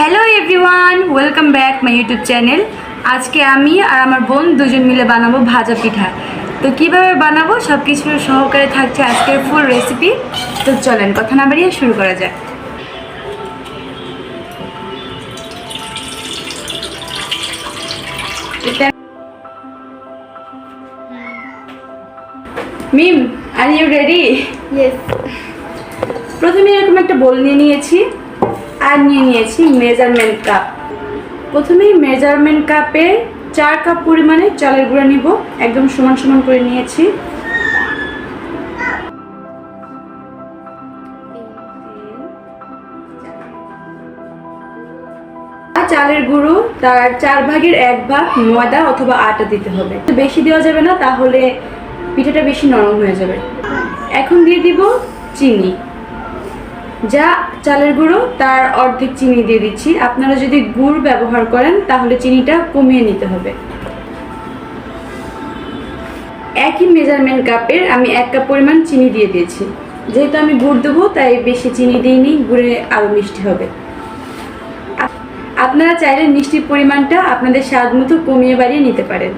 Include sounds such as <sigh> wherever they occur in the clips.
Hello everyone welcome back my YouTube channel আজকে আমি আর আমার বোন দুজন মিলে বানাবো ভাজা পিঠা। তো কীভাবে বানাবো সব কিছু সহকারে থাকছে আজকের ফুল রেসিপি তো চলেন কথা না বাড়িয়ে শুরু করা যাক। এটা মিম আর ইউ রেডি প্রথমে এরকম একটা বোল নিয়ে নিয়েছি। আর নিয়ে নিয়েছি মেজারমেন্ট কাপ প্রথমেই মেজারমেন্ট কাপে চার কাপ পরিমাণে চালের গুঁড়া নিব। একদম সমান সমান করে নিয়েছি। চালের গুঁড়ো, তার চার ভাগের এক ভাগ ময়দা অথবা আটা দিতে হবে। বেশি দেওয়া যাবে না, তাহলে পিঠাটা বেশি নরম হয়ে যাবে। এখন দিয়ে দিব চিনি। যা চালের গুঁড়ো, তার অর্ধেক চিনি দিয়ে দিচ্ছি। আপনারা যদি গুড় ব্যবহার করেন, তাহলে চিনিটা কমিয়ে নিতে হবে। একই মেজারমেন্ট কাপের আমি এক কাপ পরিমাণ চিনি দিয়ে দিয়েছি। যেহেতু আমি গুড় দেবো, তাই বেশি চিনি দিইনি, গুড়ে আরও মিষ্টি হবে। আপনারা চাইলে মিষ্টির পরিমাণটা আপনাদের স্বাদ মতো কমিয়ে বাড়িয়ে নিতে পারেন।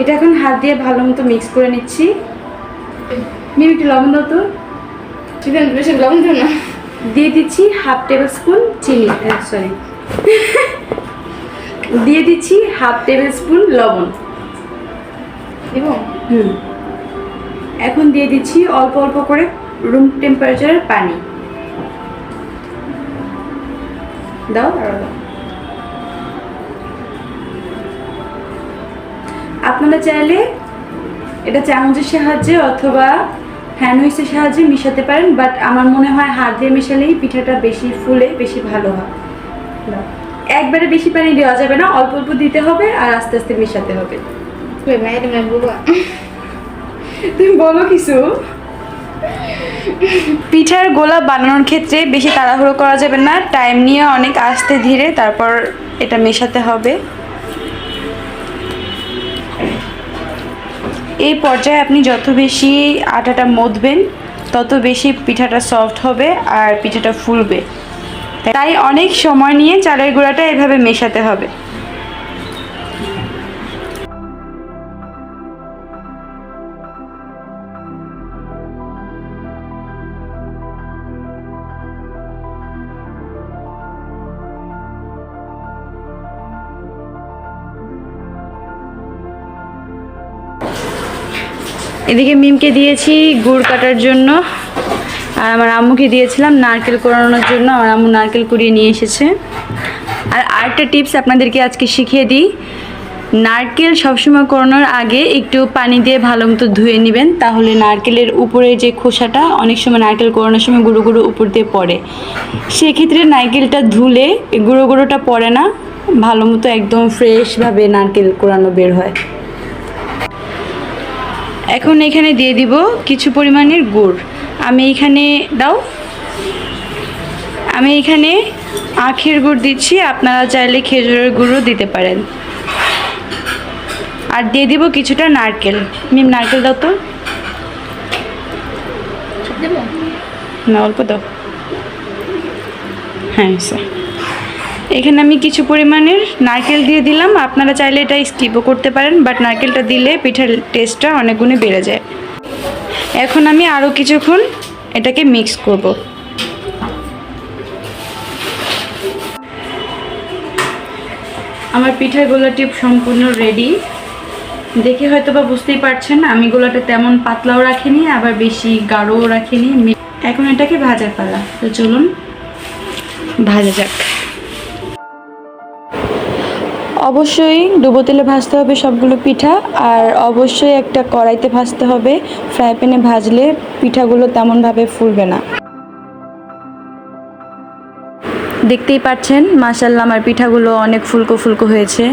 এটা এখন হাত দিয়ে ভালো মতো মিক্স করে নিচ্ছি। মিমি একটু লবণ দাও তো। চিকেন বেশি লবণ দিও না। দিয়ে দিচ্ছি হাফ টেবিল স্পুন চিনি সরি দিয়ে দিচ্ছি হাফ টেবিল স্পুন লবণ। দিব? হুম। এখন দিয়ে দিচ্ছি অল্প অল্প করে রুম টেম্পারেচারের পানি। দাও। আপনারা চাইলে এটা চামচের সাহায্যে অথবা হ্যান্ড হুইসের সাহায্যে মিশাতে পারেন বাট আমার মনে হয় হাত দিয়ে মেশালেই পিঠাটা বেশি ফুলে বেশি ভালো হয়। একবারে বেশি পানি দেওয়া যাবে না অল্প অল্প দিতে হবে আর আস্তে আস্তে মেশাতে হবে। তুমি তুমি বলো কিছু। পিঠার গোলা বানানোর ক্ষেত্রে বেশি তাড়াহুড়ো করা যাবে না টাইম নিয়ে অনেক আস্তে ধীরে তারপর এটা মেশাতে হবে। এই পর্যায়ে আপনি যত বেশি আটাটা মধবেন তত বেশি পিঠাটা সফট হবে আর পিঠাটা ফুলবে। তাই অনেক সময় নিয়ে চালের গুঁড়াটা এভাবে মেশাতে হবে। এদিকে মিমকে দিয়েছি গুড় কাটার জন্য। আর আমার আম্মুকে দিয়েছিলাম নারকেল কোরানোর জন্য, আমার আম্মু নারকেল কুড়িয়ে নিয়ে এসেছে। আর আরেকটা টিপস আপনাদেরকে আজকে শিখিয়ে দিই। নারকেল সবসময় কোরানোর আগে একটু পানি দিয়ে ভালো মতো ধুয়ে নেবেন, তাহলে নারকেলের উপরে যে খোসাটা, অনেক সময় নারকেল কোরানোর সময় গুঁড়ো গুঁড়ো উপর দিয়ে পড়ে। সেক্ষেত্রে নারকেলটা ধুলে গুঁড়ো গুঁড়োটা পড়ে না, ভালো মতো একদম ফ্রেশভাবে নারকেল কোরানো বের হয়। এখন এখানে দিয়ে দিব কিছু পরিমাণের গুড়। আমি এখানে দাও। আমি এখানে আখের গুড় দিচ্ছি আপনারা চাইলে খেজুরের গুঁড়ও দিতে পারেন। আর দিয়ে দিব কিছুটা নারকেল। মিম নারকেল দাও তো। না অল্প দাও। হ্যাঁ স্যার। এখানে আমি কিছু পরিমাণের নারকেল দিয়ে দিলাম। আপনারা চাইলে এটা স্কিপও করতে পারেন বাট নারকেলটা দিলে পিঠার টেস্টটা অনেক গুণে বেড়ে যায়। এখন আমি আরও কিছুক্ষণ এটাকে মিক্স করব। আমার পিঠার গোলাটি সম্পূর্ণ রেডি দেখে হয়তো বা বুঝতেই পারছেন, আমি গোলাটা তেমন পাতলাও রাখিনি, আবার বেশি গাঢ়ও রাখিনি। এখন এটাকে ভাজার পালা। তো চলুন, ভাজা যাক। অবশ্যই ডুবো তেলে ভাজতে হবে সবগুলো পিঠা, আর অবশ্যই একটা কড়াইতে ভাজতে হবে। ফ্রাই প্যানে ভাজলে পিঠাগুলো তেমনভাবে ফুলবে না। দেখতেই পাচ্ছেন মাসাল্লাহ আমার পিঠাগুলো অনেক ফুলকো ফুলকো হয়েছে।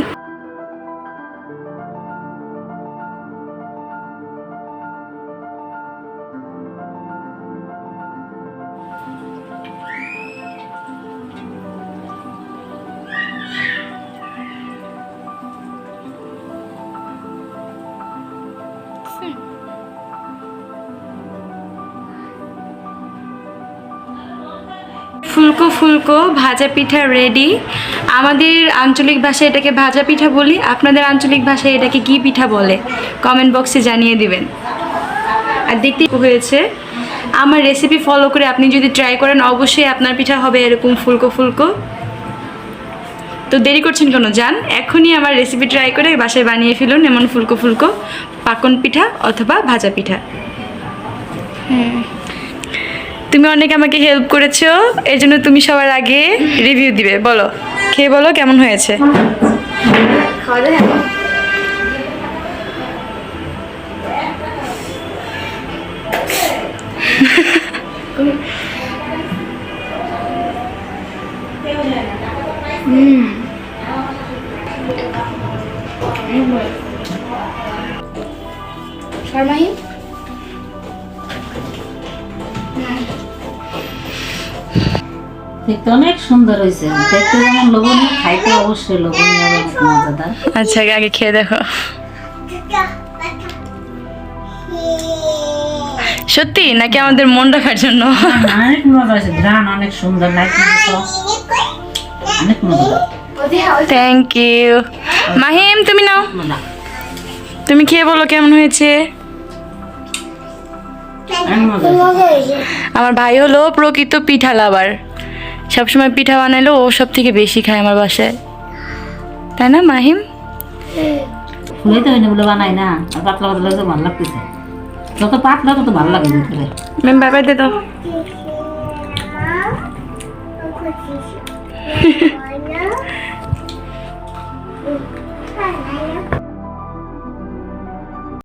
ফুলকো ফুলকো, ভাজা পিঠা রেডি আমাদের আঞ্চলিক ভাষায় এটাকে ভাজা পিঠা বলি, আপনাদের আঞ্চলিক ভাষায় এটাকে কি পিঠা বলে? কমেন্ট বক্সে জানিয়ে দিবেন। আর দেখতে হয়েছে, আমার রেসিপি ফলো করে আপনি যদি ট্রাই করেন, অবশ্যই আপনার পিঠা হবে এরকম ফুলকো ফুলকো। তো দেরি করছেন কেন? যান, এখনই আমার রেসিপি ট্রাই করে বাসায় বানিয়ে ফেলুন এমন ফুলকো ফুলকো, পাকন পিঠা অথবা ভাজা পিঠা। তুমি অনেক আমাকে হেল্প করেছ এই জন্য তুমি সবার আগে রিভিউ দিবে। বলো, খেয়ে বলো কেমন হয়েছে? খাওয়া দেখতে অনেক সুন্দর হয়েছে। দেখতে যেমন লোভনীয় খাইতে অবশ্যই লোভনীয় এবং মজাদার। আচ্ছা আগে খেয়ে দেখো। সত্যি? নাকি আমাদের মন রাখার জন্য? অনেক মজা ঘ্রাণ অনেক সুন্দর লাইট অনেক মজা। থ্যাংক ইউ মাহিম তুমি নাও। তুমি খেয়ে বলো কেমন হয়েছে? হয়েছে। আমার ভাই হলো প্রকৃত পিঠা লাভার। সবসময় পিঠা বানাইলো ও সব থেকে বেশি খায় আমার বাসায়। তাই না মাহিম? ফুলে তো হয়নি বলে বানাই না। আর পাতলা পাতলা তো ভালো লাগতেছে। যত পাতলা তত ভালো লাগে ভিতরে ম্যাম বাই বাই দে দাও। <laughs> <laughs>